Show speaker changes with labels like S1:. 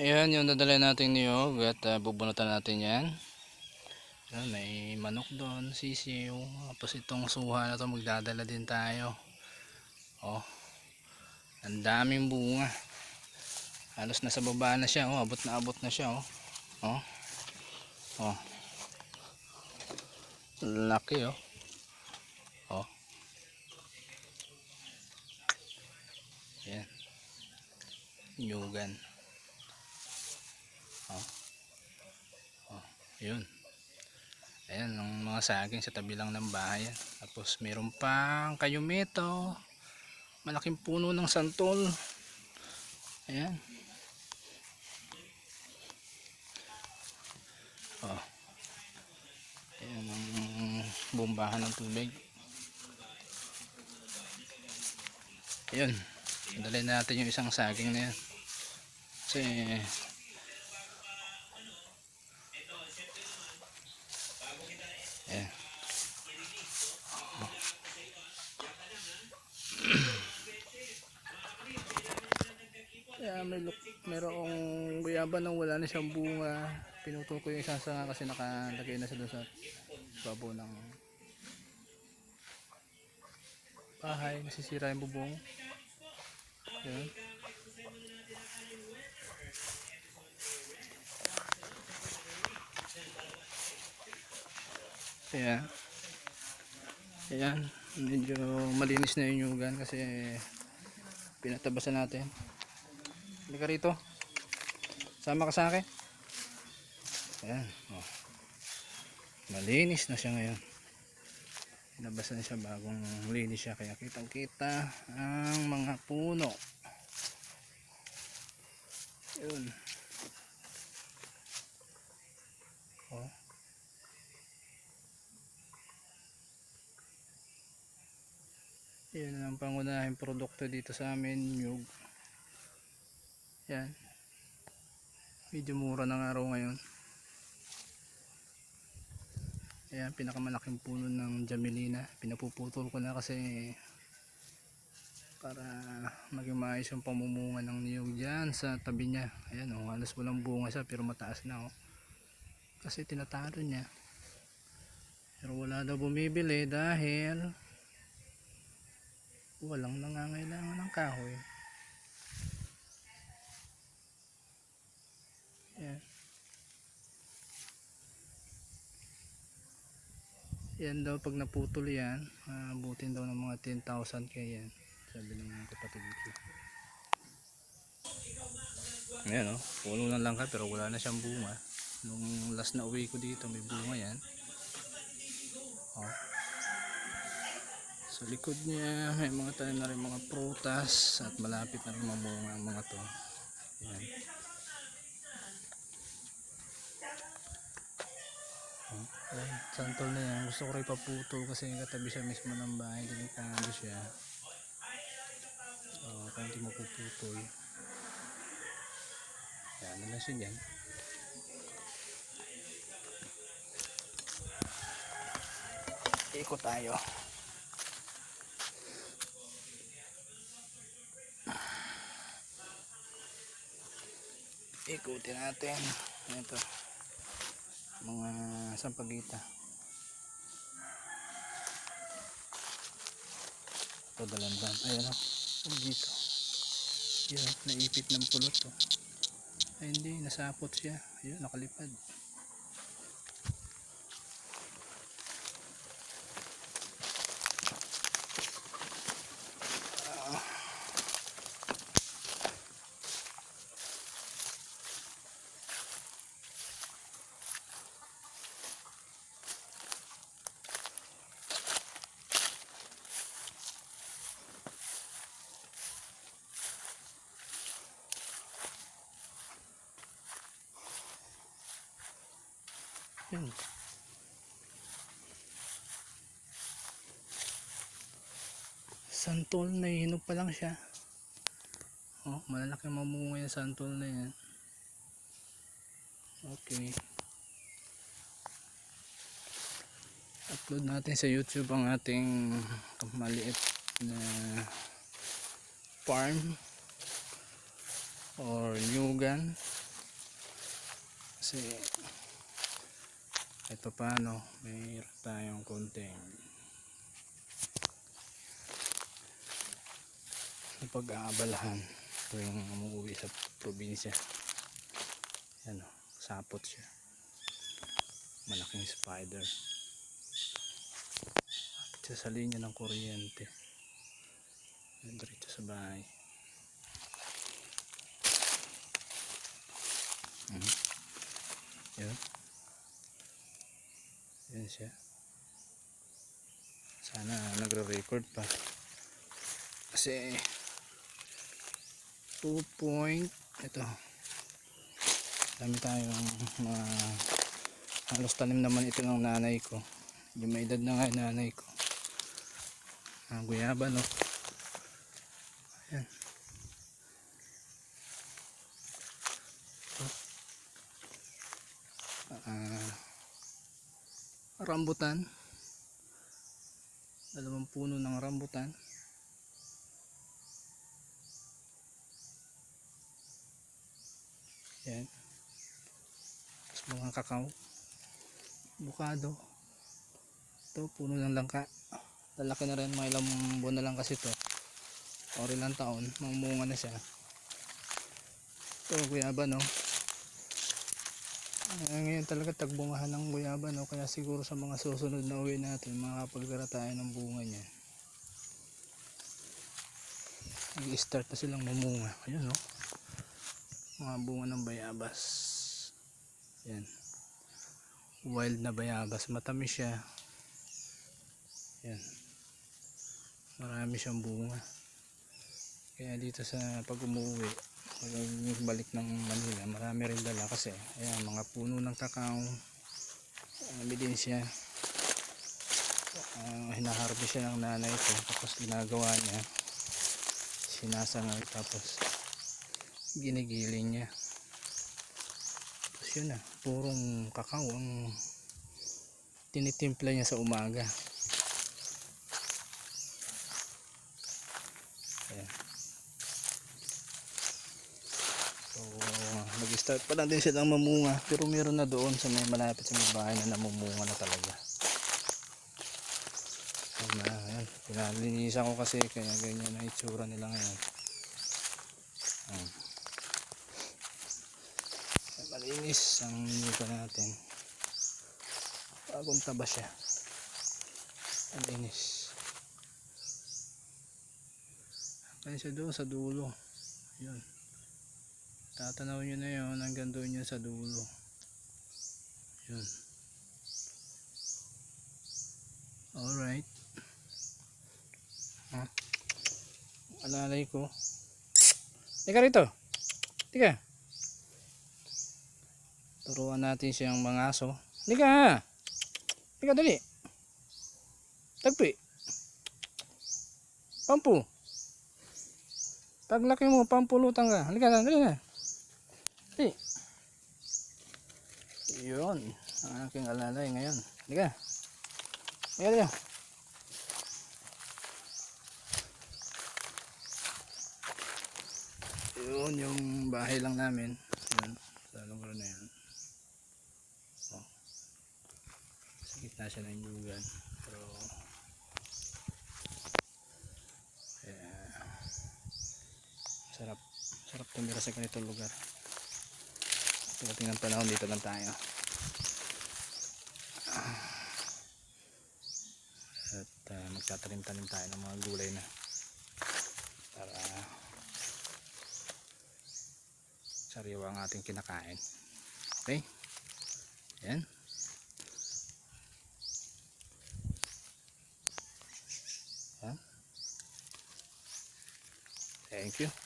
S1: Ayan yung dadalhin natin niyog at uh, bubunutan natin yan. Ayan, may manok doon, sisiw. Tapos itong suha na to magdadala din tayo. Oh. Ang daming bunga. Halos nasa baba na siya. Oh, abot na abot na siya. Oh. Oh. Oh. Laki oh. Oh. Ayan. Nyugan. Oh. Oh, yun. Ayan, ang mga saging sa tabi lang ng bahay. Tapos meron pang kayumito. Malaking puno ng santol. Ayan. Oh. Ayan ang bombahan ng tubig. Ayun. Dalhin natin yung isang saging na yan. Kasi May look, merong guyaba nang wala na siyang bunga. Pinutol ko yung isang sanga kasi nakalagay na siya doon sa babo ng bahay. Nasisira yung bubong. Ayan. Ayan. Ayan. Medyo malinis na yung yugan kasi pinatabasan natin. Halika rito. Sama ka sa akin. Ayan. Oh. Malinis na siya ngayon. Pinabasan na siya bagong linis siya. Kaya kitang kita ang mga puno. Yun. Oh. Yan ang pangunahing produkto dito sa amin, nyug. Yan. Medyo mura ng araw ngayon. Ayan, pinakamalaking puno ng Jamelina. Pinapuputol ko na kasi para maging maayos yung pamumunga ng niyog dyan sa tabi niya. Ayan, oh, halos walang bunga siya pero mataas na. Oh. Kasi tinatalo niya. Pero wala daw bumibili dahil walang nangangailangan ng kahoy. Yan. Yan daw pag naputol yan, abutin daw ng mga 10,000 kaya yan. Sabi ng mga kapatid ko. Ayan o, oh, puno ng langka pero wala na siyang bunga. Nung last na uwi ko dito may bunga yan. Oh. Sa likod niya may mga tanim na rin mga prutas at malapit na rin mamunga ang mga to. Ayan. Oh, ayan, santol na yan. Gusto ko rin paputol kasi katabi siya mismo ng bahay. Delikado siya. Oh, kung hindi mo puputol. Ayan na lang siya dyan. Ikot tayo. ikutin natin ito mga sampagita. Ito dalandan. Ayan o oh, dito? Yun naipit ng pulot to ay hindi nasapot siya. Yun nakalipad yun santol na hinog pa lang siya. Oh malalaki mamunga yung santol na yan. Okay. Upload natin sa youtube ang ating maliit na farm or yugan. Kasi pa paano, mayroon tayong konting pag-aabalahan tuwing umuwi sa probinsya. Yan o, sapot siya. Malaking spider. Siya sa linya ng kuryente. Dito sa bahay. Mhm. Yan. Yan siya. Sana nagre-record pa. Kasi 2 point ito. Dami tayong mga halos tanim naman ito ng nanay ko. Yung may edad na nga nanay ko. Ang guyaba no? Ayan rambutan dalawang puno ng rambutan Yan. Tapos mga kakao. Bukado. Ito, puno ng langka. Lalaki na rin, mga ilang buwan na lang kasi to. O ilang taon, mamunga na siya. Ito, guyaba no. Ah, ngayon talaga tagbungahan ng guyaba no. Kaya siguro sa mga susunod na uwi natin, makakapagdara tayo ng bunga niya. Nag-start na silang mamunga. Ayun no? Mga bunga ng bayabas. Yan wild na bayabas. Matamis siya. Yan marami siyang bunga. Kaya dito sa pag umuwi pag balik ng Manila marami rin dala kasi ayan mga puno ng kakao din siya uh, hinaharbi siya ng nanay ko tapos ginagawa niya sinasangal tapos ginigiling niya. Tapos yun na purong kakao ang tinitimpla niya sa umaga ayan so nag start pa lang din silang mamunga pero meron na doon sa may malapit sa may bahay na namumunga na talaga. So na ayan pinalinisan ko kasi kaya ganyan na itsura nila ngayon. Ayan. Malinis ang nito natin. Bagong taba siya. Malinis. Kaya siya doon sa dulo. Yun tatanaw nyo na yun hanggang doon yun sa dulo yun alright ha alalay ko Tika rito Tika Turuan natin siyang mga aso. Halika ha. Halika dali. Tagpi. Pampu. Paglaki mo, pampulutan ka. Halika na, dali na. Dali. Yun. Ang aking alalay ngayon. Halika. Halika, halika. Yun yung bahay lang namin. Yun. Sa lugar na yan. sa gitna siya ng yugan pero eh, sarap sarap tumira sa ganitong lugar pagdating ng panahon dito lang tayo at uh, magtatanim-tanim tayo ng mga gulay na para sariwa ang ating kinakain okay yan. Thank you.